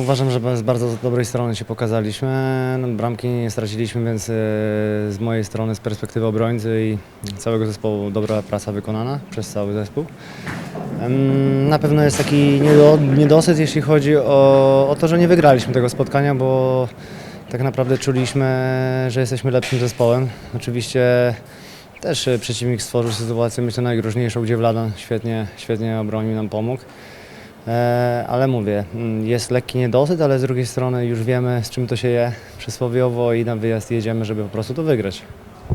uważam, że z bardzo dobrej strony się pokazaliśmy. No, bramki nie straciliśmy, więc e, z mojej strony, z perspektywy obrońcy i całego zespołu dobra praca wykonana przez cały zespół. Na pewno jest taki niedo, niedosyt, jeśli chodzi o, o to, że nie wygraliśmy tego spotkania, bo tak naprawdę czuliśmy, że jesteśmy lepszym zespołem. Oczywiście też e, przeciwnik stworzył sytuację, myślę, najgroźniejszą, gdzie Wladan świetnie, świetnie obronił, nam pomógł. E, Ale mówię, mm, jest lekki niedosyt, ale z drugiej strony już wiemy, z czym to się je przysłowiowo i na wyjazd jedziemy, żeby po prostu to wygrać.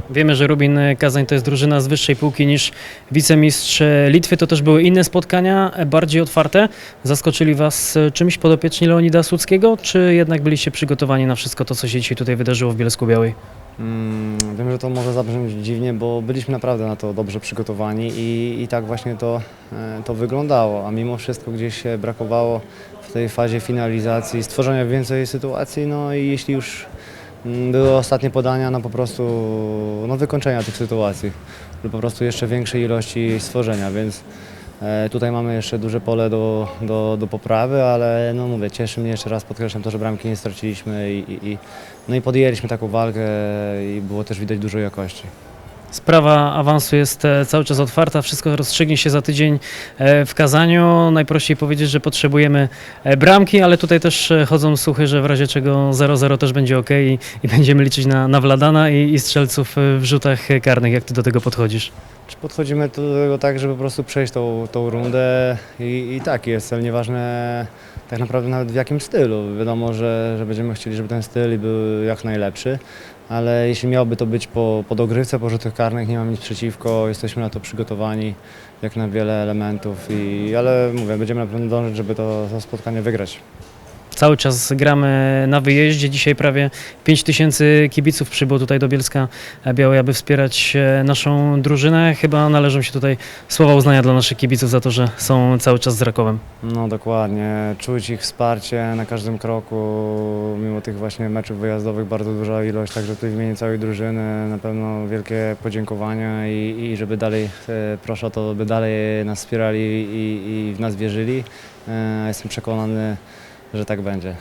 Wiemy, że Rubin Kazań to jest drużyna z wyższej półki niż wicemistrz Litwy. To też były inne spotkania, e, bardziej otwarte. Zaskoczyli Was e, czymś podopieczni Leonida Słuckiego, czy jednak byliście przygotowani na wszystko to, co się dzisiaj tutaj wydarzyło w Bielsku Białej? Mm, Wiem, że to może zabrzmieć dziwnie, bo byliśmy naprawdę na to dobrze przygotowani i, i tak właśnie to, e, to wyglądało, a mimo wszystko gdzieś się brakowało w tej fazie finalizacji stworzenia więcej sytuacji, no i jeśli już mm, były ostatnie podania, no po prostu no wykończenia tych sytuacji lub po prostu jeszcze większej ilości stworzenia, więc e, tutaj mamy jeszcze duże pole do, do, do poprawy, ale no mówię, cieszy mnie jeszcze raz, podkreślam to, że bramki nie straciliśmy i, i, i, no i podjęliśmy taką walkę i było też widać dużo jakości. Sprawa awansu jest e, cały czas otwarta, wszystko rozstrzygnie się za tydzień e, w Kazaniu. Najprościej powiedzieć, że potrzebujemy e, bramki, ale tutaj też e, chodzą słuchy, że w razie czego 0-0 też będzie ok i, i będziemy liczyć na, na Wladana i, i strzelców e, w rzutach e, karnych. Jak ty do tego podchodzisz? Czy podchodzimy do tego tak, żeby po prostu przejść tą, tą rundę i, i tak jest cel, nieważne tak naprawdę nawet w jakim stylu. Wiadomo, że, że będziemy chcieli, żeby ten styl był jak najlepszy, ale jeśli miałoby to być po, po dogrywce, po rzutach karnych, nie mam nic przeciwko, jesteśmy na to przygotowani jak na wiele elementów, i, ale mówię, będziemy na pewno dążyć, żeby to, to spotkanie wygrać. Cały czas gramy na wyjeździe. Dzisiaj prawie 5 tysięcy kibiców przybyło tutaj do Bielska Białej, aby wspierać e, naszą drużynę. Chyba należą się tutaj słowa uznania dla naszych kibiców za to, że są cały czas z Rakowem. No dokładnie, czuć ich wsparcie na każdym kroku, mimo tych właśnie meczów wyjazdowych bardzo duża ilość, także tutaj w imieniu całej drużyny na pewno wielkie podziękowania i, i żeby dalej, e, proszę o to, by dalej nas wspierali i, i w nas wierzyli. E, Jestem przekonany, że tak będzie.